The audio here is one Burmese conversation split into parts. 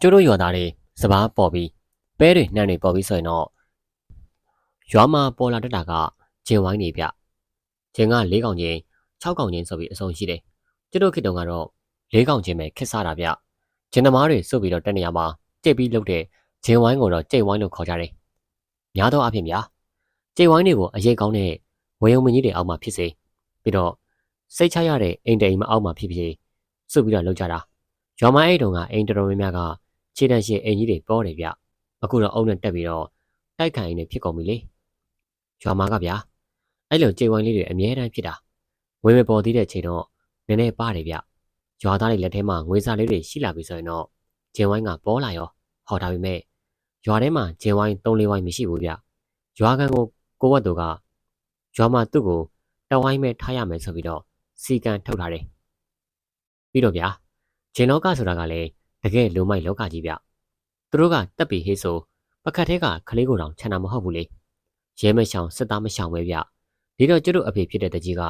ကျိုးတို့ရွာသားတွေစပားပေါ်ပြီးပဲတွေနှမ်းတွေပေါ်ပြီးဆိုရင်တော့ရွာမှာပေါ်လာတတ်တာကဂျင်ဝိုင်းနေဗျဂျင်က၄កောင်ချင်း6កောင်ချင်းဆိုပြီးအဆုံးရှိတယ်ကျိုးတို့ခေတ္တကတော့၄កောင်ချင်းပဲခက်စားတာဗျဂျင်သမားတွေစုပ်ပြီးတော့တက်နေရမှာကြိတ်ပြီးလုပ်တဲ့ဂျင်ဝိုင်းကိုတော့ကြိတ်ဝိုင်းလို့ခေါ်ကြတယ်များသောအားဖြင့်ဗျာကြိတ်ဝိုင်းတွေကိုအရေးကောင်းတဲ့ဝေယုံမင်းကြီးတွေအောက်မှာဖြစ်စေပြီးတော့စိတ်ချရတဲ့အိမ်တိမ်မအောက်မှာဖြစ်ဖြစ်စုပ်ပြီးတော့လုပ်ကြတာရွာမအိတ်တုံကအိမ်တော်တော်များများက ခြေတန်းရှင်အိမ်ကြီးတွေပေါ်တယ်ဗျအခုတော့အုံနဲ့တက်ပြီးတော့တိုက်ခိုင်နေဖြစ်ကုန်ပြီလေရွာမကဗျာအဲ့လိုကြေဝိုင်းလေးတွေအမြဲတမ်းဖြစ်တာဝေမပေါ်သေးတဲ့ချိန်တော့နည်းနည်းပါတယ်ဗျရွာသားတွေလက်ထဲမှာငွေစာလေးတွေရှိလာပြီဆိုရင်တော့ဂျင်ဝိုင်းကပေါ်လာရောဟော်ဒါပေမဲ့ရွာထဲမှာဂျင်ဝိုင်း၃၄ဝိုင်းမရှိဘူးဗျရွာကန်ကိုကိုဝတ်တို့ကရွာမှာသူ့ကိုတဝိုင်းမဲ့ထားရမယ်ဆိုပြီးတော့စီကံထုတ်ထားတယ်ပြီးတော့ဗျာဂျင်လောကဆိုတာကလည်းတ ကယ်လုံမိုက်လောကကြီးဗျသူတို့ကတက်ပြီးဟေးဆိုပကတ်ထဲကခလေးကိုတောင်ခြံတာမဟုတ်ဘူးလေရဲမရှောင်စစ်သားမရှောင်ပဲဗျဒီတော့ကျွတ်တို့အဖေဖြစ်တဲ့တကြီးက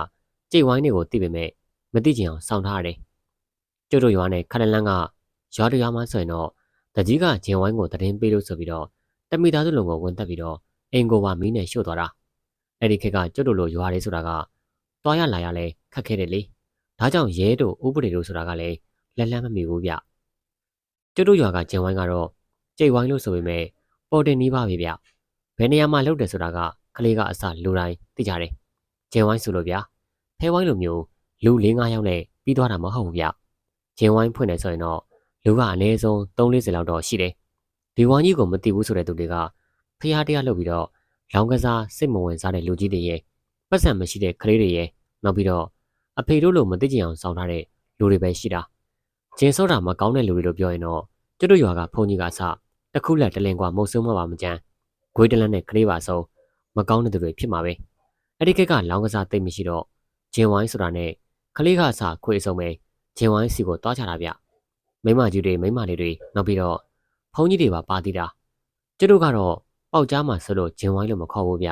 ကြိတ်ဝိုင်းတွေကိုသိပေမဲ့မသိချင်အောင်စောင့်ထားရတယ်ကျွတ်တို့ရွာနဲ့ခရလန်းကရွာတရွာမှဆိုရင်တော့တကြီးကဂျင်ဝိုင်းကိုတရင်ပေးလို့ဆိုပြီးတော့တမိသားစုလုံးကိုဝင်တက်ပြီးတော့အင်ကိုပါမီးနဲ့ရှို့သွားတာအဲ့ဒီခေတ်ကကျွတ်တို့လိုရွာလေးဆိုတာကတွားရလာရလဲခက်ခဲတယ်လေဒါကြောင့်ရဲတို့ဥပဒေတို့ဆိုတာကလည်းလက်လန်းမမီဘူးဗျ ကျွတ်တို့ရွာကဂျင်ဝိုင်းကတော့ကြိတ်ဝိုင်းလို့ဆိုပေမဲ့ပေါ်တင်နီးပါပဲဗျဘယ်နေရာမှာလုပ်တယ်ဆိုတာကကလေးကအစလူတိုင်းသိကြတယ်ဂျင်ဝိုင်းဆိုလို့ဗျဖဲဝိုင်းလိုမျိုးလူ၄၅ယောက်နဲ့ပြီးသွားတာမဟုတ်ဘူးဗျဂျင်ဝိုင်းဖွင့်နေဆိုရင်တော့လူကအနည်းဆုံး3-40လောက်တော့ရှိတယ်ဒီဝိုင်းကြီးကိုမသိဘူးဆိုတဲ့သူတွေကဖျားတရားလုပ်ပြီးတော့လောင်ကစားစိတ်မဝင်စားတဲ့လူကြီးတွေရဲ့ပတ်စံမရှိတဲ့ကလေးတွေရဲ့နောက်ပြီးတော့အဖေတို့လိုမသိကြအောင်စောင့်ထားတဲ့လူတွေပဲရှိတာ ဂျင်စောတာမကောင်းတဲ့လူတွေလို့ပြောရင်တော့ကျွတ်တို့ရွာကဖုန်ကြီးကအစတခုလက်တလင်ကွာမုံဆုံးမပါမကြမ်းဂွေးတလန်းနဲ့ကလေးပါဆုံးမကောင်းတဲ့သူတွေဖြစ်မှာပဲအဲ့ဒီကက်ကလောင်ကစားသိမ့်မရှိတော့ဂျင်ဝိုင်းဆိုတာနဲ့ကလေးကအစခွေဆုံးပဲဂျင်ဝိုင်းစီကိုတွားချတာဗျမိမကြီးတွေမိမလေးတွေနောက်ပြီးတော့ဖုန်ကြီးတွေပါပါသေးတာကျွတ်တို့ကတော့ပေါက်ကြားမှာဆိုလို့ဂျင်ဝိုင်းလို့မခေါ်ဘူးဗျ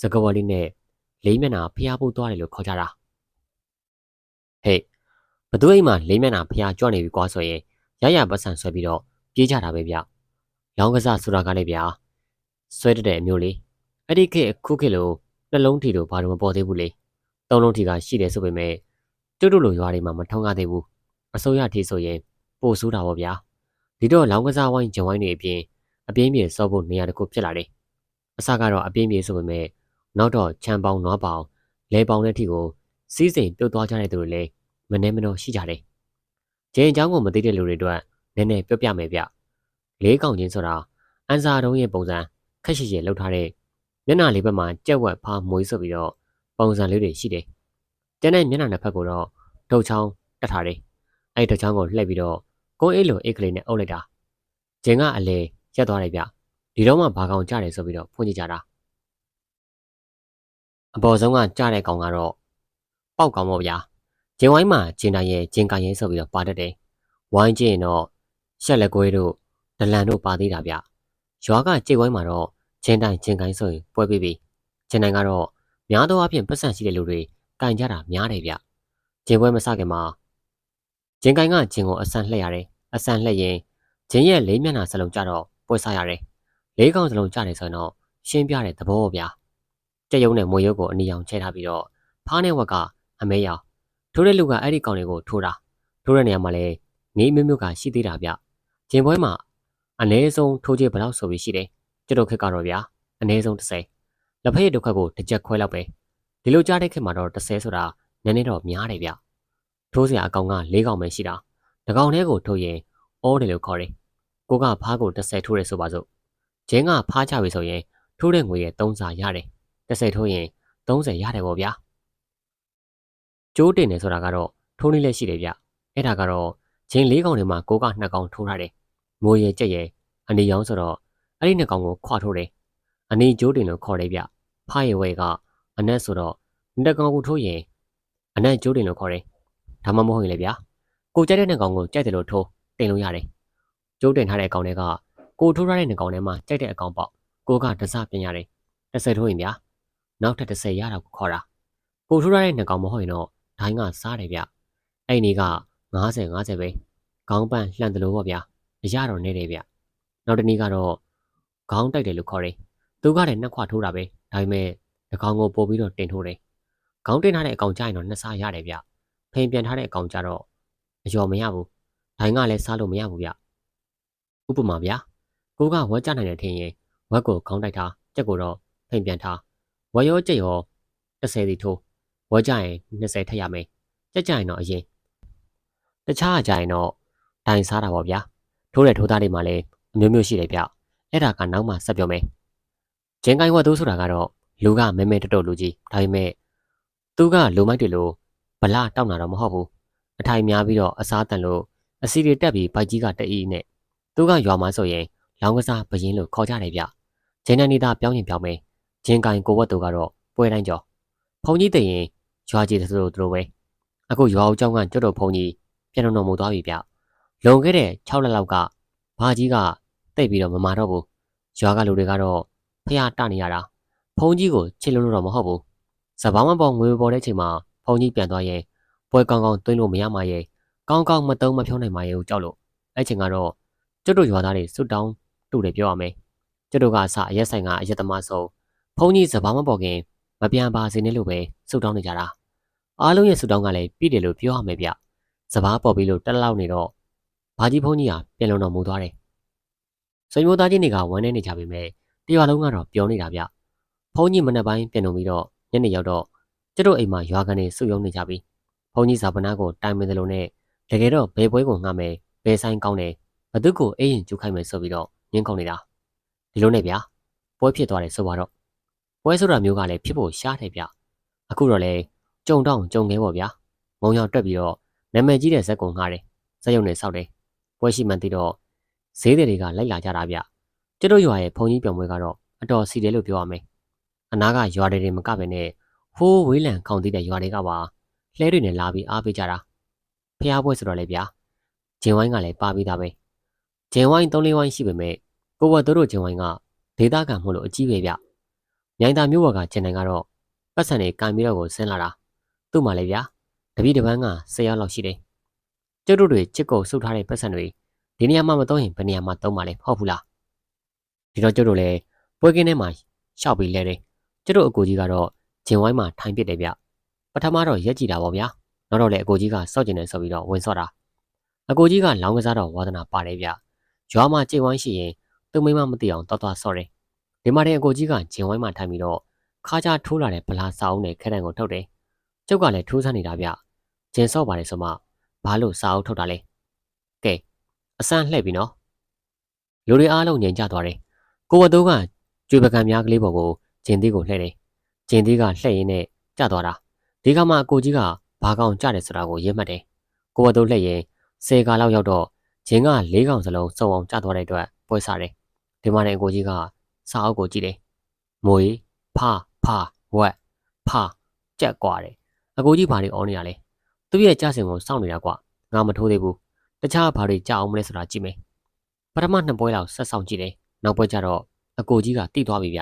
စကဝလေးနဲ့လေးမျက်နှာဖျားဖို့သွားတယ်လို့ခေါ်ကြတာဟေးဘ သူအိမ်မှာလေးမျက်နှာဖျားကြွနေပြီကွာဆိုရင်ရရပတ်ဆန်ဆွဲပြီးတော့ပြေးကြတာပဲဗျ။လောင်းကစားဆိုတာကလည်းဗျာဆွဲတတဲ့အမျိုးလေးအဲ့ဒီခေတ်ခုခေတ်လိုနှလုံးထီတို့ဘာလို့မပေါ်သေးဘူးလေ။သုံးလုံးထီကရှိတယ်ဆိုပေမဲ့တွတ်တို့လိုရွာတွေမှာမထုံးကားသေးဘူး။အစိုးရထီဆိုရင်ပို့ဆိုးတာပေါ့ဗျာ။ဒီတော့လောင်းကစားဝိုင်းဂျဝိုင်းတွေအပြင်အပြင်းပြေစောဖို့နေရာတစ်ခုဖြစ်လာတယ်။အစကတော့အပြင်းပြေဆိုပေမဲ့နောက်တော့ချမ်းပေါင်းနွားပေါင်းလဲပေါင်းတဲ့ထီကိုစီးစိမ်ပြုတ်သွားကြတဲ့သူတွေလည်း မနှဲမနှောရှိကြတယ်။ဂျင်းအကြောင်းကိုမသိတဲ့လူတွေအတွက်နည်းနည်းပြောပြမယ်ဗျ။လေးကောင်ချင်းဆိုတာအန်စာတုံးရဲ့ပုံစံခက်ရှိရှိလောက်ထားတဲ့မျက်နှာလေးဘက်မှာကြက်ဝက်ဖားမွေးဆိုပြီးတော့ပုံစံလေးတွေရှိတယ်။ကျန်တဲ့မျက်နှာနှစ်ဖက်ကိုတော့ဒုတ်ချောင်းတက်ထားတယ်။အဲ့ဒုတ်ချောင်းကိုလှည့်ပြီးတော့ကိုအိတ်လိုအိတ်ကလေးနဲ့အုပ်လိုက်တာ။ဂျင်းကအလေရက်သွားတယ်ဗျ။ဒီတော့မှဘာကောင်ကြတယ်ဆိုပြီးတော့ဖွင့်ကြည့်ကြတာ။အပေါ်ဆုံးကကြတဲ့ကောင်ကတော့ပေါက်ကောင်ပေါ့ဗျာ။ ဂျင်းဝိုင်းမှာဂျင်းတိုင်းရဲ့ဂျင်းကရင်ဆိုပြီးတော့ပါတတ်တယ်။ဝိုင်းကျရင်တော့ရှက်လက်ကွဲတို့ဒလန်တို့ပါသေးတာဗျရွာကကြိတ်ဝိုင်းမှာတော့ချင်းတိုင်းချင်းကိုင်းဆိုရင်ပွဲပြီးပြီချင်းတိုင်းကတော့များသောအားဖြင့်ပတ်စံရှိတဲ့လူတွေကင်ကြတာများတယ်ဗျချင်းပွဲမစခင်မှာချင်းကိုင်းကချင်းကိုအဆန်လှည့်ရတယ်အဆန်လှည့်ရင်ချင်းရဲ့လေးမျက်နှာစလုံးကြတော့ပွဲစားရတယ်လေးကောင်စလုံးကြတယ်ဆိုရင်တော့ရှင်းပြတဲ့သဘောဗျကြက်ရုံနဲ့မွေရုပ်ကိုအနီအောင်ချဲထားပြီးတော့ဖားနဲ့ဝက်ကအမဲရောင် ထိုးတဲ့လူကအဲ့ဒီကောင်တွေကိုထိုးတာထိုးတဲ့နေရာမှာလည်းနေမျိုးမျိုးကရှိသေးတာဗျဂျင်ပွဲမှာအနည်းဆုံးထိုးချေဘယ်လောက်ဆိုပြီးရှိတယ်ကျွတ်တို့ခက်ကတော့ဗျာအနည်းဆုံး30လက်ဖက်ရည်တစ်ခွက်ကိုတစ်ချက်ခွဲလောက်ပဲဒီလိုကြားတဲ့ခက်မှာတော့30ဆိုတာနည်းနည်းတော့များတယ်ဗျထိုးစရာအကောင်က၄ကောင်ပဲရှိတာတကောင်တည်းကိုထိုးရင်အော်တယ်လို့ခေါ်တယ်ကိုကဖားကို30ထိုးတယ်ဆိုပါစို့ဂျင်းကဖားချပြီဆိုရင်ထိုးတဲ့ငွေရဲ့3စာရတယ်30ထိုးရင်30ရတယ်ပေါ့ဗျာ ကျိုးတင်တယ်ဆိုတာကတော့ထိုးနည်းလည်းရှိတယ်ဗျအဲ့ဒါကတော့ဂျင်း၄ကောင်ထဲမှာကိုက2ကောင်ထိုးထားတယ်မိုးရဲကြက်ရဲအနီရောင်းဆိုတော့အဲ့ဒီနှစ်ကောင်ကိုခွာထိုးတယ်အနီကျိုးတင်လို့ခေါ်တယ်ဗျဖားရဲဝဲကအနက်ဆိုတော့နှစ်ကောင်ကိုထိုးရင်အနက်ကျိုးတင်လို့ခေါ်တယ်ဒါမှမဟုတ်ရင်လေဗျာကိုကြိုက်တဲ့နှစ်ကောင်ကိုကြိုက်တယ်လို့ထိုးတင်လို့ရတယ်ကျိုးတင်ထားတဲ့အကောင်တွေကကိုထိုးထားတဲ့နှစ်ကောင်ထဲမှာကြိုက်တဲ့အကောင်ပေါ့ကိုကတစပြင်ရတယ်30ထိုးရင်ဗျာနောက်ထပ်30ရတာကိုခေါ်တာကိုထိုးထားတဲ့နှစ်ကောင်မဟုတ်ရင်တော့ ဒိုင်းကစားတယ်ဗျအဲ့ဒီနေ့က90 50ပဲခေါင်းပန်းလှန်တယ်လို့ပေါ့ဗျာအအရတော့နေတယ်ဗျနောက်တစ်နည်းကတော့ခေါင်းတိုက်တယ်လို့ခေါ်တယ်သူကလည်းနှစ်ခွထိုးတာပဲဒါပေမဲ့ဒီကောင်ကိုပို့ပြီးတော့တင်ထိုးတယ်ခေါင်းတင်ထားတဲ့အကောင်ကြရင်တော့နှစ်စားရတယ်ဗျဖိန်ပြန်ထားတဲ့အကောင်ကြတော့အယော်မရဘူးဒိုင်ကလည်းစားလို့မရဘူးဗျဥပမာဗျာကိုကဝက်ကြနိုင်တယ်ထင်ရင်ဝက်ကိုခေါင်းတိုက်ထားကြက်ကိုတော့ဖိန်ပြန်ထားဝက်ရောကြက်ရော30စီထိုး ဝက်ကြရင်20ထည့်ရမယ်ကြက်ကြရင်တော့အရင်တခြားအကြရင်တော့ဒိုင်စားတာပေါ့ဗျာထိုးတဲ့ထိုးသားတွေမှာလည်းအမျိုးမျိုးရှိတယ်ဗျအဲ့ဒါကနောက်မှဆက်ပြောမယ်ဂျင်ကိုင်းဝတ်သူဆိုတာကတော့လူကမဲမဲတတော်လူကြီးဒါပေမဲ့သူကလူမိုက်တွေလို့ဗလာတောက်တာတော့မဟုတ်ဘူးအထိုင်များပြီးတော့အစားတန်လို့အစီတွေတက်ပြီးဘိုက်ကြီးကတအီးနဲ့သူကရွာမှာဆိုရင်လောင်းကစားဘရင်လို့ခေါ်ကြတယ်ဗျဂျင်းနန်နီတာပြောင်းရင်ပြောင်းမယ်ဂျင်းကိုင်းကိုဝတ်သူကတော့ပွဲတိုင်းကြော်ဖုန်ကြီးတည်ရင် ရွာကြီးတဲ့သူတို့ပဲအခုရွာဦးကျောင်းကကျွတ်တော်ဖုန်ကြီးပြန်တော်တော်မူသွားပြီဗျလွန်ခဲ့တဲ့6လလောက်ကဘာကြီးကတိတ်ပြီးတော့မမာတော့ဘူးရွာကလူတွေကတော့ဖျားတနေရတာဖုန်ကြီးကိုချစ်လို့လို့တော့မဟုတ်ဘူးစပောင်းမပေါ်ငွေပေါ်တဲ့အချိန်မှာဖုန်ကြီးပြန်သွားရင်ပွဲကောင်းကောင်းသွင်းလို့မရမှရဲ့ကောင်းကောင်းမတုံးမဖြောင်းနိုင်မှရဲ့ကိုကြောက်လို့အဲ့ချိန်ကတော့ကျွတ်တို့ရွာသားတွေဆွတ်တောင်းတူတယ်ပြောရမယ်ကျွတ်တို့ကအစအရက်ဆိုင်ကအရက်သမားဆုံးဖုန်ကြီးစပောင်းမပေါ်ခင် မပြန်ပါစေနဲ့လို့ပဲစွတ်တောင်းနေကြတာအားလုံးရဲ့စွတ်တောင်းကလည်းပြည့်တယ်လို့ပြောရမယ်ဗျစပားပေါ်ပြီးလို့တက်လောက်နေတော့ဘာကြီးဖုန်ကြီးဟာပြန်လုံတော်မူသွားတယ်ဆွေမျိုးသားချင်းတွေကဝမ်းနေနေကြပြီမဲ့တရွာလုံးကတော့ပြောနေတာဗျဖုန်းကြီးမနက်ပိုင်းပြန်လုံပြီးတော့ညနေရောက်တော့ကျတို့အိမ်မှာရွာကနေစုယုံနေကြပြီဖုန်းကြီးဇာပနာကိုတိုင်မင်းသလိုနဲ့တကယ်တော့ဘယ်ပွဲကိုငှမယ်ဘယ်ဆိုင်ကောင်းတယ်ဘသူကိုအေးရင်ကျူခိုင်းမယ်ဆိုပြီးတော့ညင်းကုန်နေတာဒီလိုနဲ့ဗျာပွဲဖြစ်သွားတယ်ဆိုတော့ ပွဲဆိုတာမျိုးကလည်းဖြစ်ဖို့ရှားတယ်ဗျအခုတော့လေကြုံတော့ကြုံခဲပေါ့ဗျာမုံရောက်တွက်ပြီးတော့နာမည်ကြီးတဲ့ဇက်ကုံငှားတယ်ဇက်ရုံနဲ့စောက်တယ်ပွဲရှိမှန်သိတော့ဈေးတွေကလိုက်လာကြတာဗျကျတို့ရွာရဲ့ဘုံကြီးပြောင်ပွဲကတော့အတော်စီတယ်လို့ပြောရမယ်အနာကရွာတွေမကပဲနဲ့ဟိုးဝေးလံခေါင်သေးတဲ့ရွာတွေကပါလှဲတွေနဲ့လာပြီးအားပေးကြတာဖះပွဲဆိုတော့လေဗျာဂျင်ဝိုင်းကလည်းပါပြီးသားပဲဂျင်ဝိုင်း၃၄ဝိုင်းရှိပေမဲ့ကိုဝတ်တို့ဂျင်ဝိုင်းကဒေတာကံမို့လို့အကြီးပဲဗျ မြိုင်တာမျိုးဘော်ကဂျင်နိုင်ကတော့ပတ်စံတွေကန်ပြီးတော့ကိုဆင်းလာတာသူ့မှလည်းဗျာတပည့်တပန်းက၁၀ရောက်လောက်ရှိတယ်ကျုပ်တို့တွေချစ်ကုန်စုပ်ထားတဲ့ပတ်စံတွေဒီနေရာမှာမသုံးရင်ဘယ်နေရာမှာသုံးပါလဲဟုတ်ဘူးလားဒီတော့ကျုပ်တို့လည်းပွဲကင်းထဲမှာရှောက်ပြီးလဲတယ်ကျုပ်တို့အကိုကြီးကတော့ဂျင်ဝိုင်းမှာထိုင်ပစ်တယ်ဗျပထမတော့ရက်ကြည့်တာပေါ့ဗျာနောက်တော့လေအကိုကြီးကစော့ကျင်နေဆိုပြီးတော့ဝင်စော့တာအကိုကြီးကလောင်းကစားတော့ဝါသနာပါတယ်ဗျရွာမှာဂျင်ဝိုင်းရှိရင်သူ့မိမမသိအောင်တောက်သွားစော့တယ် ဒီမှာတဲ့အကိုကြီးကဂျင်ဝိုင်းမှာထိုင်ပြီးတော့ခါကြထိုးလာတဲ့ဗလာစာအုပ်နဲ့ခဲတံကိုထုတ်တယ်ကျုပ်ကလည်းထိုးဆန်းနေတာဗျဂျင်စော့ပါတယ်ဆိုမှဘာလို့စာအုပ်ထုတ်တာလဲကဲအစမ်းလှည့်ပြီနော်လူတွေအားလုံးငြိမ်ကြသွားတယ်ကိုဝတ်တိုးကကျွေပကံများကလေးပေါ်ကိုဂျင်သေးကိုလှည့်တယ်ဂျင်သေးကလှည့်ရင်းနဲ့ကျသွားတာဒီကမှအကိုကြီးကဘာကောင်ကြတယ်ဆိုတာကိုရင်းမှတ်တယ်ကိုဝတ်တိုးလှည့်ရင်ဆယ်ကာလောက်ရောက်တော့ဂျင်က၄ကောင်စလုံးစုံအောင်ကျသွားတဲ့အတွက်ပွဲစားတယ်ဒီမှာနဲ့အကိုကြီးက စာအုပ်ကိုကြည့်တယ်မွေဖဖဝက်ဖကြက်ကွာတယ်အကိုကြီးဘာတွေအော်နေရလဲသူ့ရဲ့ကြစင်ကိုစောင့်နေတာကွာငါမထိုးသေးဘူးတခြားဘာတွေကြအောင်မလဲဆိုတာကြည့်မယ်ပထမနှစ်ပွဲလောက်ဆက်ဆောင်ကြည့်တယ်နောက်ပွဲကျတော့အကိုကြီးကတိသွားပြီဗျ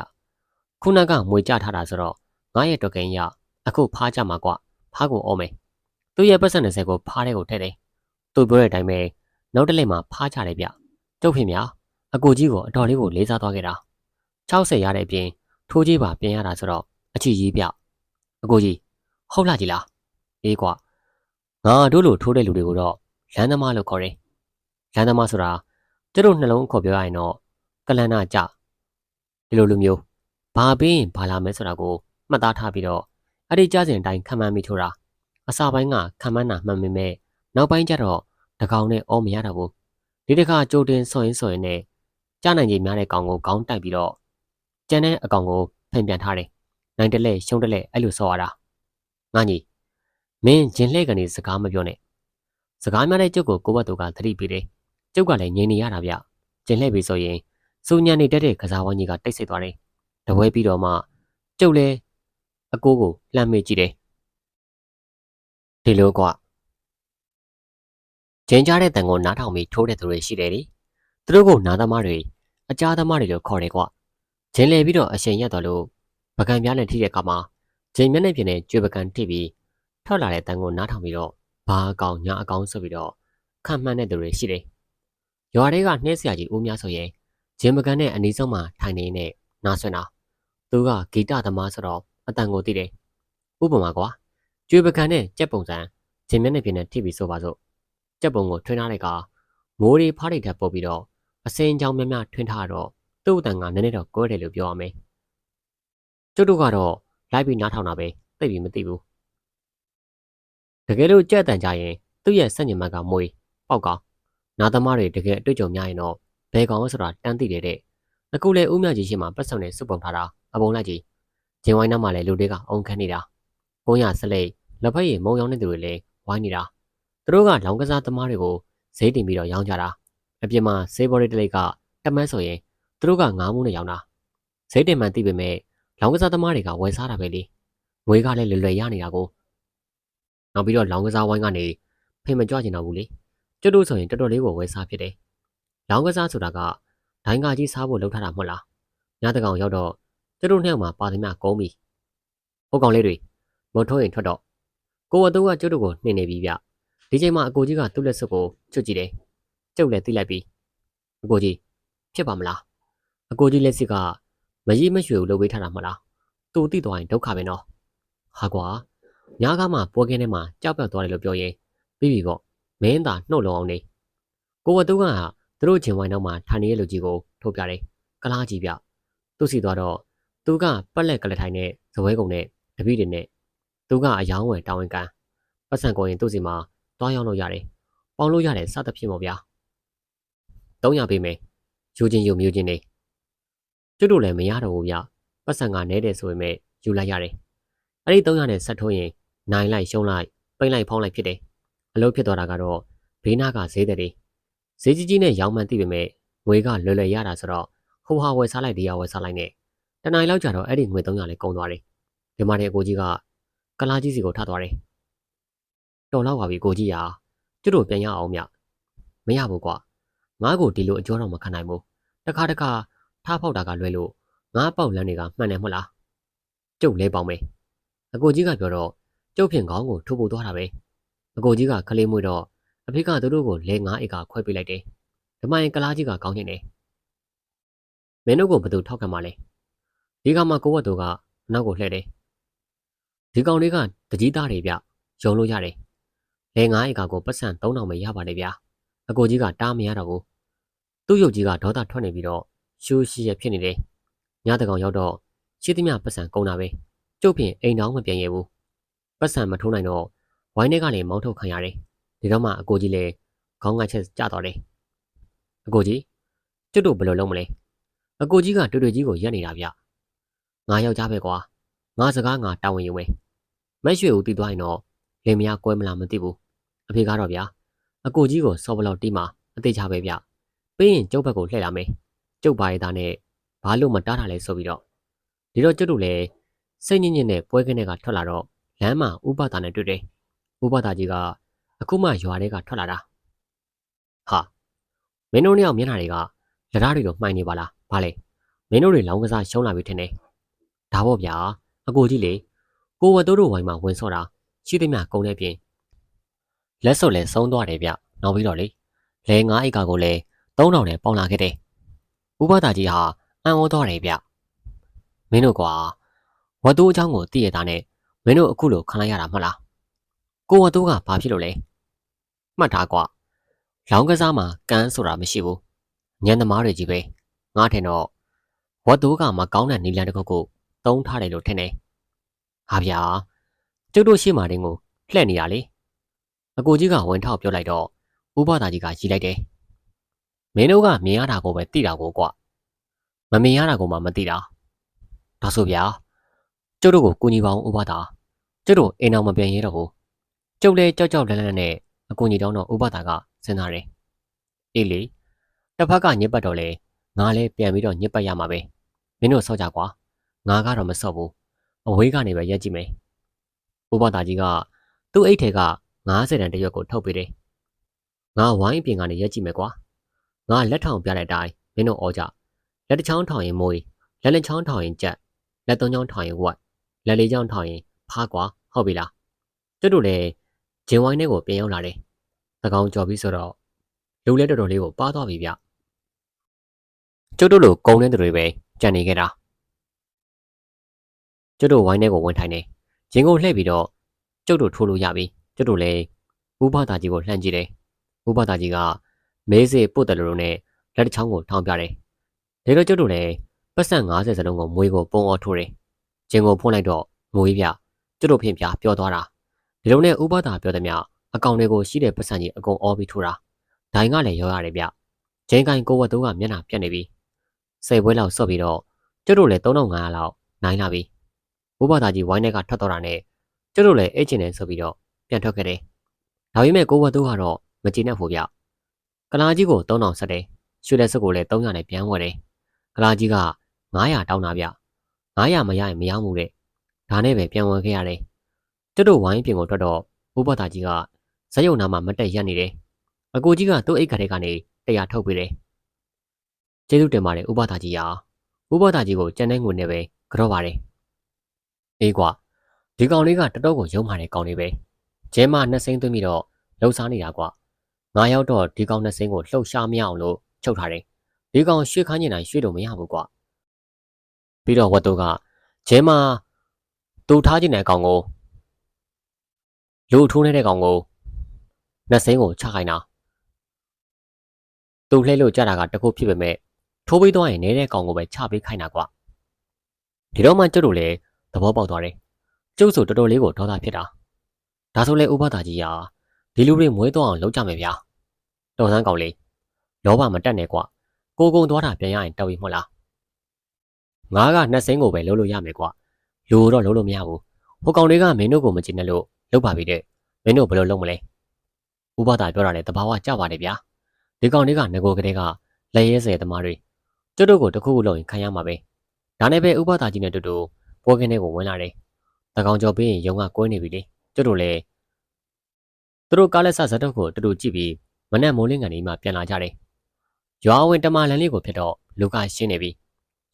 ခုနကမွေကြထားတာဆိုတော့ငါရဲ့တော်ကင်ရအခုဖားကြမှာကွာဖားကိုအော်မယ်သူ့ရဲ့ပတ်စံ20ကိုဖားတဲ့ကိုထည့်တယ်သူပြောတဲ့အတိုင်းပဲနောက်တစ်လက်မှာဖားချတယ်ဗျကျုပ်ဖေမြအကိုကြီးကိုအတော်လေးကိုလေးစားသွားခဲ့တာ 60ရတဲ့အပြင်ထိုးကြီးပါပြင်ရတာဆိုတော့အချီကြီးပြအကိုကြီးဟုတ်လားကြီးလားအေးကွာငါတို့လိုထိုးတဲ့လူတွေကိုတော့လမ်းသမားလို့ခေါ်တယ်လမ်းသမားဆိုတာသူတို့နှလုံးခေါ်ပြောရရင်တော့ကလန္နာကြဒီလိုလူမျိုးဘာပေးရင်ဘာလာမဲဆိုတာကိုမှတ်သားထားပြီးတော့အဲ့ဒီကြားစဉ်အတိုင်းခံမှန်းပြီးထိုးတာအစာပိုင်းကခံမှန်းတာမှန်ပေမဲ့နောက်ပိုင်းကျတော့တကောင်နဲ့အော်မရတော့ဘူးဒီတစ်ခါကြိုတင်ဆော်ရင်ဆော်ရင်နဲ့ကြားနိုင်ကြီးများတဲ့ကောင်ကိုခေါင်းတိုက်ပြီးတော့ ကျန်တဲ့အကောင်ကိုဖင်ပြန်ထားတယ်နိုင်တလဲရှုံးတလဲအဲ့လိုဆော်ရတာငါညီမင်းဂျင်လှဲ့ကနေစကားမပြောနဲ့စကားများတဲ့ကျုပ်ကိုကိုဘတ်သူကသတိပေးတယ်ကျုပ်ကလည်းငြိမ်နေရတာဗျဂျင်လှဲ့ပြီဆိုရင်စူညံနေတတ်တဲ့ကစားဝိုင်းကြီးကတိတ်ဆိတ်သွားတယ်တပွဲပြီးတော့မှကျုပ်လည်းအကိုကိုလှမ်းမေးကြည့်တယ်ဒီလိုကွာဂျင်ကြားတဲ့တန်ကိုနားထောင်ပြီးထိုးတဲ့သူတွေရှိတယ်လေသူတို့ကိုနားသမားတွေအကြားသမားတွေလို့ခေါ်တယ်ကွာ ဂျင်လေပြီးတော့အရှင်ရက်တော်လို့ပကံပြားနဲ့ထိတဲ့အခါမှာဂျင်မျက်နှာပြင်နဲ့ကျွေပကံထိပြီးထွက်လာတဲ့တန်ကိုနားထောင်ပြီးတော့ဘာအကောင်ညာအကောင်ဆိုပြီးတော့ခံမှန်းတဲ့သူတွေရှိတယ်ရွာတွေကနှဲဆရာကြီးဦးများဆိုရင်ဂျင်မကန်နဲ့အနီးဆုံးမှာထိုင်နေနဲ့နားဆွတာသူကဂီတသမားဆိုတော့အတန်ကိုသိတယ်ဥပမာကွာကျွေပကန်နဲ့ကြက်ပုံစံဂျင်မျက်နှာပြင်နဲ့ထိပြီးဆိုပါစို့ကြက်ပုံကိုထွင်းထားတဲ့ကမိုးရီဖားရိတ်ထပ်ပုတ်ပြီးတော့အစင်းချောင်းများများထွင်းထားတော့ သူ့အတန်ကနည်းနည်းတော့ကွဲတယ်လို့ပြောရမယ်ကျုပ်တို့ကတော့လိုက်ပြီးနားထောင်တာပဲသိပြီးမသိဘူးတကယ်လို့ကြက်တန်ကြရင်သူ့ရဲ့စက်ညင်မက်ကမွေပေါက်ကောင်နာသမားတွေတကယ်အတွေ့အကြုံများရင်တော့ဘယ်ကောင်လဲဆိုတာတန်းသိတယ်တဲ့အခုလေဦးမြကြီးရှိမှပတ်စုံနဲ့စုပုံထားတာအပုံလိုက်ကြီးဂျင်ဝိုင်းနားမှာလည်းလူတွေကအုံခန်းနေတာကိုရဆလိတ်လက်ဖက်ရည်မုံရောင်းတဲ့သူတွေလည်းဝိုင်းနေတာသူတို့ကလောင်ကစားသမားတွေကိုဈေးတင်ပြီးတော့ရောင်းကြတာအပြင်မှာဈေးဘော်ရီတလိတ်ကတမန်းဆိုရင် သူတို့ကငါးမှုနဲ့ရောင်းတာဈေးတင်မှန်သိပေမဲ့လောင်ကစားသမားတွေကဝယ်စားတာပဲလေငွေကလည်းလွယ်လွယ်ရနေတာကိုနောက်ပြီးတော့လောင်ကစားဝိုင်းကနေဖိမကြွကျင်တော့ဘူးလေကျွတ်တို့ဆိုရင်တော်တော်လေးကိုဝယ်စားဖြစ်တယ်လောင်ကစားဆိုတာကဒိုင်းကကြီးစားဖို့လှုပ်ထားတာမဟုတ်လားညတကောင်ရောက်တော့ကျွတ်တို့နှစ်ယောက်မှာပါသမျှကုန်းပြီဟုတ်ကောင်လေးတွေမထိုးရင်ထွက်တော့ကိုဝတ်တော့ကကျွတ်တို့ကိုနှင်နေပြီဗျဒီချိန်မှာအကိုကြီးကသူ့လက်စွပ်ကိုချွတ်ကြည့်တယ်ကျုပ်လည်းသိလိုက်ပြီအကိုကြီးဖြစ်ပါမလား အကိုကြီးလက်စစ်ကမကြီးမရွှေကိုလှုပ်ပေးထားတာမဟုတ်လားသူတိသွားရင်ဒုက္ခပဲနော်ဟာကွာညားကားမှာပွဲကင်းထဲမှာကြောက်ပြောက်သွားတယ်လို့ပြောရင်ပြီးပြီပေါ့မင်းသာနှုတ်လုံးအောင်နေကိုဝတ်သူကသူတို့ချင်းဝိုင်းတော့မှထိုင်နေတဲ့လူကြီးကိုထုတ်ပြတယ်ကလားကြီးပြသူစီသွားတော့သူကပက်လက်ကလထိုင်နဲ့ဇပွဲကုံနဲ့တပည့်တွေနဲ့သူကအယောင်းဝယ်တောင်းဝင်ကန်ပတ်စံကိုရင်သူ့စီမှာတွားရောက်လို့ရတယ်ပေါင်းလို့ရတယ်စသဖြင့်ပေါ့ဗျာ300ပေးမယ်ယူချင်းယူမြူချင်းနေ ကျွတ်တို့လည်းမရတော့ဘူးဗျပတ်စံကနဲတယ်ဆိုပေမဲ့ယူလိုက်ရတယ်အဲ့ဒီ300နဲ့ဆက်ထိုးရင်နိုင်လိုက်ရှုံးလိုက်ပိတ်လိုက်ဖောင်းလိုက်ဖြစ်တယ်အလုပ်ဖြစ်သွားတာကတော့ဘေးနာကဈေးတယ်ဈေးကြီးကြီးနဲ့ရောင်းမှန်းသိပေမဲ့ငွေကလွယ်လွယ်ရတာဆိုတော့ဟိုဟာဝယ်စားလိုက်တရားဝယ်စားလိုက်နဲ့တနိုင်လောက်ကြာတော့အဲ့ဒီငွေ300လေးကုန်သွားတယ်ဒီမှာတဲ့အကိုကြီးကကလာကြီးစီကိုထသွားတယ်တော်တော့ပါပြီကိုကြီးရာကျွတ်တို့ပြန်ရအောင်မြမရဘူးကွာငါ့ကိုဒီလိုအကျော်တော့မခံနိုင်ဘူးတခါတခါ ထားဖောက်တာကလွဲလို့ငါပေါက်လန်းတွေကမှန်တယ်မဟုတ်လားကျုပ်လဲပေါင်းမယ်အကိုကြီးကပြောတော့ကျုပ်ဖြင့်ခေါင်းကိုထိုးပို့သွားတာပဲအကိုကြီးကခလေးမွေးတော့အဖေကသူတို့ကိုလဲငါးဧကခွဲပေးလိုက်တယ်ဓမိုင်ကလားကြီးကကောင်းနေတယ်မင်းတို့ကိုဘယ်သူထောက်ခံမှလဲဒီကမှကိုဝတ်တို့ကအနောက်ကိုလှည့်တယ်ဒီကောင်လေးကတကြီးသားတွေဗျယုံလို့ရတယ်လဲငါးဧကကိုပတ်စံ3000ပဲရပါတယ်ဗျာအကိုကြီးကတားမရတော့ဘူးသူ့ရုပ်ကြီးကဒေါသထွက်နေပြီးတော့ ရှူးရှိရဖြစ်နေတယ်ညတကောင်ရောက်တော့ရှိသမျှပတ်စံကုန်တာပဲကျုပ်ဖြင့်အိမ်တော်မပြန်ရဘူးပတ်စံမထိုးနိုင်တော့ဝိုင်းထဲကလည်းမောင်းထုတ်ခံရတယ်ဒီတော့မှအကိုကြီးလည်းခေါင်းငတ်ချက်ကျသွားတယ်အကိုကြီးကျွတ်တို့ဘယ်လိုလုပ်မလဲအကိုကြီးကတွေ့တွေ့ကြီးကိုရက်နေတာဗျငါယောက်ျားပဲကွာငါစကားငါတာဝန်ယူမယ်မက်ရွှေကိုတီးသွားရင်တော့လင်မယားကွဲမလားမသိဘူးအဖေကတော့ဗျာအကိုကြီးကိုစောဘလောက်တီးမှာအသေးချပဲဗျပြီးရင်ကျုပ်ဘက်ကိုလှည့်လာမယ် ကျုပ်ပါရသားနဲ့ဘာလို့မတားတာလဲဆိုပြီးတော့ဒီတော့ကျွတ်တို့လည်းစိတ်ညစ်ညစ်နဲ့ပွဲခင်းတွေကထွက်လာတော့လမ်းမှာဥပဒါနဲ့တွေ့တယ်ဥပဒါကြီးကအခုမှရွာတွေကထွက်လာတာဟာမင်းတို့နှစ်ယောက်မျက်နှာတွေကလက်ဓားတွေတော့မှိုင်နေပါလားဘာလဲမင်းတို့တွေလောင်းကစားရှုံးလာပြီထင်တယ်ဒါပေါ့ဗျာအကိုကြီးလေကိုဝတ်တို့တို့ဝိုင်းမှာဝင်စောတာရှိသမျှကုန်းနေပြင်လက်စုပ်လည်းဆုံးသွားတယ်ဗျနောက်ပြီးတော့လေလဲ9အိတ်ကကိုလည်း3000နဲ့ပေါင်လာခဲ့တယ် ဥပဒါကြီးဟာအံ့ဩသွားတယ်ဗျမင်းတို့ကွာဝတ်တို့အချောင်းကိုတည့်ရတာနဲ့မင်းတို့အခုလိုခံလိုက်ရတာမဟုတ်လားကိုဝတ်တို့ကဘာဖြစ်လို့လဲမှတ်ထားကွာလောင်းကစားမှာကန်းဆိုတာမရှိဘူးညံသမားတွေကြီးပဲငါထင်တော့ဝတ်တို့ကမကောင်းတဲ့နီလန်တစ်ခုကိုတုံးထားတယ်လို့ထင်တယ်ဟာဗျာကျုပ်တို့ရှေ့မှာတင်းကိုလှည့်နေရလေအကိုကြီးကဝင်ထောက်ပြောလိုက်တော့ဥပဒါကြီးကရီလိုက်တယ် မင်းတို့ကမြင်ရတာကိုပဲသိတာကိုကွမမြင်ရတာကိုမှမသိတာဒါဆိုဗျာကျုပ်တို့ကိုကူညီပါအောင်ဥပဒါကျုပ်တို့အိမ်အောင်မပြန်ရတော့ဘူးကျုပ်လည်းကြောက်ကြောက်လန့်လန့်နဲ့အကူညီတောင်းတော့ဥပဒါကစဉ်းစားတယ်အေးလေတစ်ဖက်ကညစ်ပတ်တော့လေငါလည်းပြန်ပြီးတော့ညစ်ပတ်ရမှာပဲမင်းတို့ဆော့ကြကွာငါကတော့မဆော့ဘူးအဝေးကနေပဲရက်ကြည့်မယ်ဥပဒါကြီးကသူ့အိတ်ထဲက90တန်တရွက်ကိုထုတ်ပေးတယ်ငါဝိုင်းပြင်ကနေရက်ကြည့်မယ်ကွာ ငါလက်ထောင်ပြတဲ့အတိုင်းမင်းတို့ဩကြလက်တစ်ချောင်းထောင်ရင်မွေးလက်လက်ချောင်းထောင်ရင်ကြက်လက်သုံးချောင်းထောင်ရင်ဝက်လက်လေးချောင်းထောင်ရင်ဖားကွာဟုတ်ပြီလားကျွတ်တို့လည်းဂျင်ဝိုင်းထဲကိုပြန်ရောက်လာတယ်။သကောင်ကြော်ပြီးဆိုတော့လူလဲတော်တော်လေးကိုပါသွားပြီဗျကျုပ်တို့လိုကုံတဲ့သူတွေပဲကြံနေခဲ့တာကျုပ်တို့ဝိုင်းထဲကိုဝင်ထိုင်နေရင်ကိုလှည့်ပြီးတော့ကျုပ်တို့ထိုးလို့ရပြီကျုပ်တို့လည်းဥပဒါကြီးကိုလှမ်းကြည့်တယ်ဥပဒါကြီးက မဲစေပုတ်တယ်လို့နဲ့လက်တစ်ချောင်းကိုထောင်ပြတယ်ဒါတော့ကျုပ်တို့လည်းပတ်စံ90စလုံးကိုမွေးကိုပုံအောထိုးတယ်ဂျင်ကိုဖွင့်လိုက်တော့ငွေပြကျုပ်တို့ဖြင့်ပြပြောသွားတာဒီလိုနဲ့ဥပဒါပြောသည်မြအကောင်တွေကိုရှိတဲ့ပတ်စံကြီးအကုန်အောပြီးထိုးတာဒိုင်ကလည်းရောရတယ်ဗျဂျင်းကိုင်ကိုဝတ်တိုးကမျက်နှာပြက်နေပြီစိတ်ပွဲလောက်ဆော့ပြီးတော့ကျုပ်တို့လည်း3500လောက်နိုင်လာပြီဥပဒါကြီးဝိုင်းထဲကထွက်တော့တာနဲ့ကျုပ်တို့လည်းအဲ့ကျင်နေဆိုပြီးတော့ပြန်ထွက်ခဲ့တယ်ဒါပေမဲ့ကိုဝတ်တိုးကတော့မကြည့်နဲ့ဖို့ဗျ ကလာကြီးကို3000ဆက်တယ်ရွှေလက်စက်ကိုလည်း300နဲ့ပြန်ဝယ်တယ်ကလာကြီးက900တောင်းတာဗျ900မရရင်မရဘူးတဲ့ဒါနဲ့ပဲပြန်ဝယ်ခဲ့ရတယ်ကျုပ်တို့ဝိုင်းပြင်ကိုထွက်တော့ဥပဒါကြီးကဇက်ယုံနာမှာမတက်ရက်နေတယ်အကိုကြီးကသူ့အိတ်ခါထဲကနေတရားထုတ်ပေးတယ်ကျေးဇူးတင်ပါတယ်ဥပဒါကြီးရာဥပဒါကြီးကိုကြံတဲ့ငွေနဲ့ပဲကြော့ပါတယ်အေးကွာဒီကောင်လေးကတတော့ကိုရုံမာတဲ့ကောင်လေးပဲကျဲမနှစ်စိမ့်သွင်းပြီးတော့လှုပ်ရှားနေတာကွာ ငါရောက်တော့ဒီကောင်နှစ်စိမ့်ကိုလှုပ်ရှားမရအောင်လို့ချုပ်ထားတယ်ဒီကောင်ရွှေခန်းကျင်တိုင်းရွှေတော့မရဘူးကွာပြီးတော့ဝတ်တို့ကကျဲမတူထားကျင်တဲ့ကောင်ကိုလူထိုးနေတဲ့ကောင်ကိုနှစ်စိမ့်ကိုချခိုင်းတာသူလှဲလို့ကြတာကတခုဖြစ်ပေမဲ့ထိုးပေးသွားရင်နေတဲ့ကောင်ကိုပဲချပေးခိုင်းတာကွာဒီတော့မှကျုပ်တို့လည်းသဘောပေါက်သွားတယ်ကျုပ်ဆိုတော်တော်လေးကိုဒေါသဖြစ်တာဒါဆိုလဲဥပဒါကြီးရာ ဒီလူတွေမွေးတော့အောင်လုပ်ကြမယ်ဗျာတော်စမ်းကောင်လေးလောဘမတက်နဲ့ကွာကိုကုံသွားတာပြန်ရရင်တော်ပြီမဟုတ်လားငါကနှစ်စိမ့်ကိုပဲလုံးလို့ရမယ်ကွာလူတော့လုံးလို့မရဘူးဟိုကောင်တွေကမင်းတို့ကိုမကြည့်နဲ့လို့လုပ်ပါပြီတဲ့မင်းတို့ဘယ်လိုလုပ်မလဲဥပဒါပြောတာလည်းတဘာဝကြပါတယ်ဗျာဒီကောင်တွေကငကိုကလေးကလက်ရဲစဲသမားတွေကျွတ်တို့ကိုတခုခုလုပ်ရင်ခံရမှာပဲဒါနဲ့ပဲဥပဒါကြီးနဲ့တူတူပွဲကင်းတွေကိုဝင်လာတယ်တကောင်ကျော်ပြီးရင်ရုံကကွဲနေပြီလေကျွတ်တို့လည်း သူတို့ကားလက်ဆဇက်တော့ကိုတူတူကြည့်ပြီးမနဲ့မိုးလင်းကန်ဒီမှပြန်လာကြတယ်ရွာဝင်တမလန်လေးကိုဖြစ်တော့လူကရှင်းနေပြီ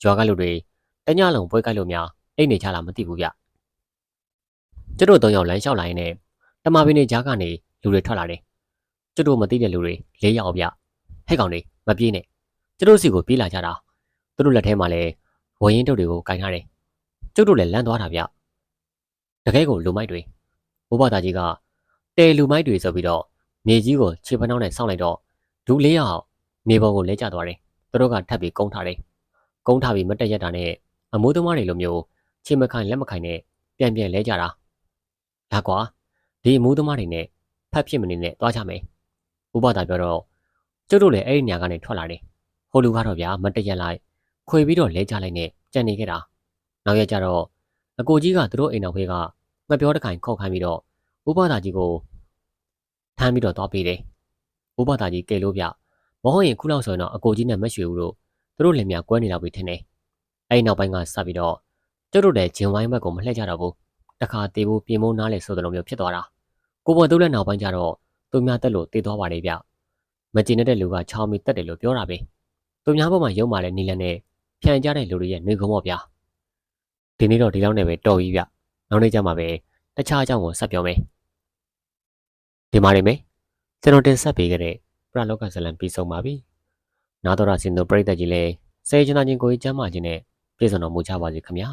ရွာကလူတွေတညလုံးပွဲကိုက်လို့များအိတ်နေကြလားမသိဘူးဗျကျွတ်တို့သုံးယောက်လမ်းလျှောက်လာရင်လည်းတမပင်းနေကြားကနေလူတွေထွက်လာတယ်ကျွတ်တို့မသိတဲ့လူတွေလေးယောက်ဗျဟဲ့ကောင်တွေမပြေးနဲ့ကျွတ်တို့စီကိုပြေးလာကြတာသူတို့လက်ထဲမှာလည်းဝရင်တုပ်တွေကိုကင်ထားတယ်ကျွတ်တို့လည်းလန့်သွားတာဗျတကယ်ကိုလူမိုက်တွေဘိုးဘသားကြီးက တဲလူမိုက်တွေဆိုပြီးတော့မြေကြီးကိုခြေဖနှောင်းနဲ့စောင့်လိုက်တော့ဒူလေးယောက်မြေပေါ်ကိုလဲကျသွားတယ်သူတို့ကထပ်ပြီးကုန်းထားတယ်ကုန်းထားပြီးမတက်ရက်တာနဲ့အမိုးသမားတွေလိုမျိုးခြေမခိုင်လက်မခိုင်နဲ့ပြန်ပြန်လဲကြတာလာကွာဒီအမိုးသမားတွေနဲ့ဖတ်ဖြစ်မနေနဲ့သွားကြမယ်ဥပဒါပြောတော့ကျုပ်တို့လည်းအဲ့ဒီနေရာကနေထွက်လာတယ်ဟိုလူကတော့ဗျာမတရက်လိုက်ခွေပြီးတော့လဲကြလိုက်နဲ့ကြံနေခဲ့တာနောက်ရက်ကျတော့အကိုကြီးကသူတို့အိမ်တော်ဖေးကငပြောတခိုင်ခောက်ခိုင်းပြီးတော့ဥပဒါကြီးကို ထမ်းပြီးတော့သွားပေးတယ်ဥပဒါကြီးကဲလို့ဗျမဟုတ်ရင်ခုလောက်ဆိုရင်တော့အကိုကြီးနဲ့မရွှေဘူးလို့သူတို့လင်မြကွဲနေတော့ပြီထင်တယ်အဲ့နောက်ပိုင်းကစပြီးတော့ကျုပ်တို့လည်းဂျင်ဝိုင်းဘက်ကိုမလှည့်ကြတော့ဘူးတခါတေးဖို့ပြင်မိုးနားလေဆိုတဲ့လိုမျိုးဖြစ်သွားတာကိုပေါ်တို့လည်းနောက်ပိုင်းကျတော့သူများတက်လို့တည်သွားပါလေဗျမကျင်တဲ့လူကချောင်းမီတက်တယ်လို့ပြောတာပဲသူများဘက်မှာရုံမာလဲနီလန်နဲ့ဖြန်ကြတဲ့လူတွေရဲ့နေကုန်းပေါ့ဗျာဒီနေ့တော့ဒီလောက်နဲ့ပဲတော်ကြီးဗျနောက်နေ့ကျမှပဲတခြားအကြောင်းကိုဆက်ပြောမယ် ဒီမှာနေမယ်ကျွန်တော်တင်ဆက်ပေးခဲ့တဲ့ပရလောကဇလံပြီးဆုံးပါပြီနာတော်ရစင်တို့ပြိတ္တကြီးလည်းစေချနာချင်းကိုကြီးကျမ်းမာခြင်းနဲ့ပြည့်စုံတော်မူကြပါစေခင်ဗျာ